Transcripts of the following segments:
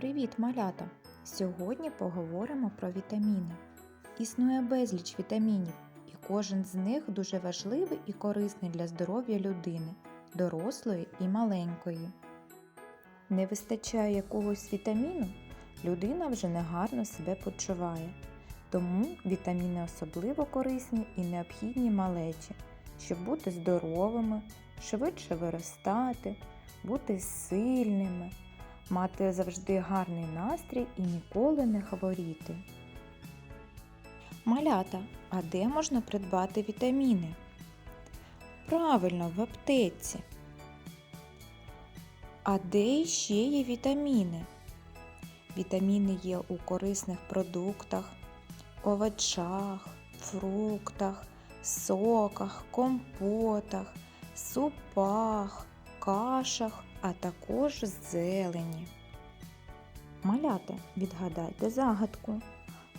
Привіт, малята! Сьогодні поговоримо про вітаміни. Існує безліч вітамінів, і кожен з них дуже важливий і корисний для здоров'я людини, дорослої і маленької. Не вистачає якогось вітаміну, людина вже негарно себе почуває. Тому вітаміни особливо корисні і необхідні малечі, щоб бути здоровими, швидше виростати, бути сильними, мати завжди гарний настрій і ніколи не хворіти. Малята, а де можна придбати вітаміни? Правильно, в аптеці. А де ще є вітаміни? Вітаміни є у корисних продуктах, овочах, фруктах, соках, компотах, супах, кашах, а також зелені. Малята, відгадайте загадку.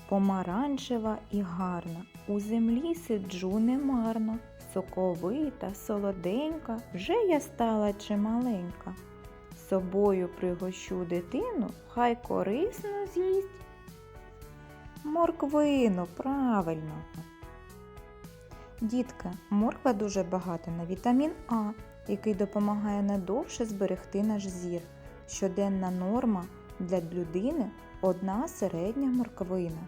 Помаранчева і гарна, у землі сиджу немарно, соковита, солоденька, вже я стала чималенька. Собою пригощу дитину, хай корисно з'їсть. Морквину, правильно. Дітка, морква дуже багата на вітамін А, який допомагає надовше зберегти наш зір. Щоденна норма для людини одна середня морквина.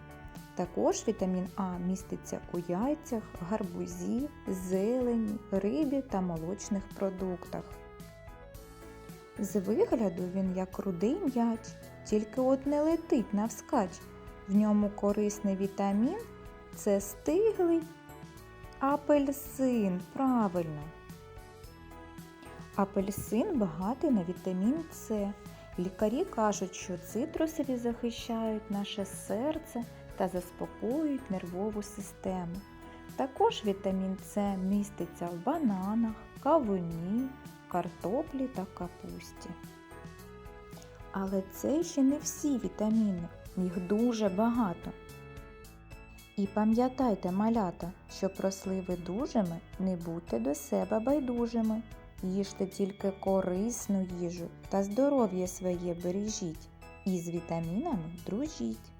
Також вітамін А міститься у яйцях, гарбузі, зелені, рибі та молочних продуктах. З вигляду він як рудий м'яч, тільки от не летить навскач. В ньому корисний вітамін це стиглий апельсин, правильно. Апельсин багатий на вітамін С. Лікарі кажуть, що цитрусові захищають наше серце та заспокоюють нервову систему. Також вітамін С міститься в бананах, кавуні, картоплі та капусті. Але це ще не всі вітаміни, їх дуже багато. І пам'ятайте, малята, щоб росли ви дужими, не будьте до себе байдужими. Їжте тільки корисну їжу та здоров'я своє бережіть. І з вітамінами дружіть.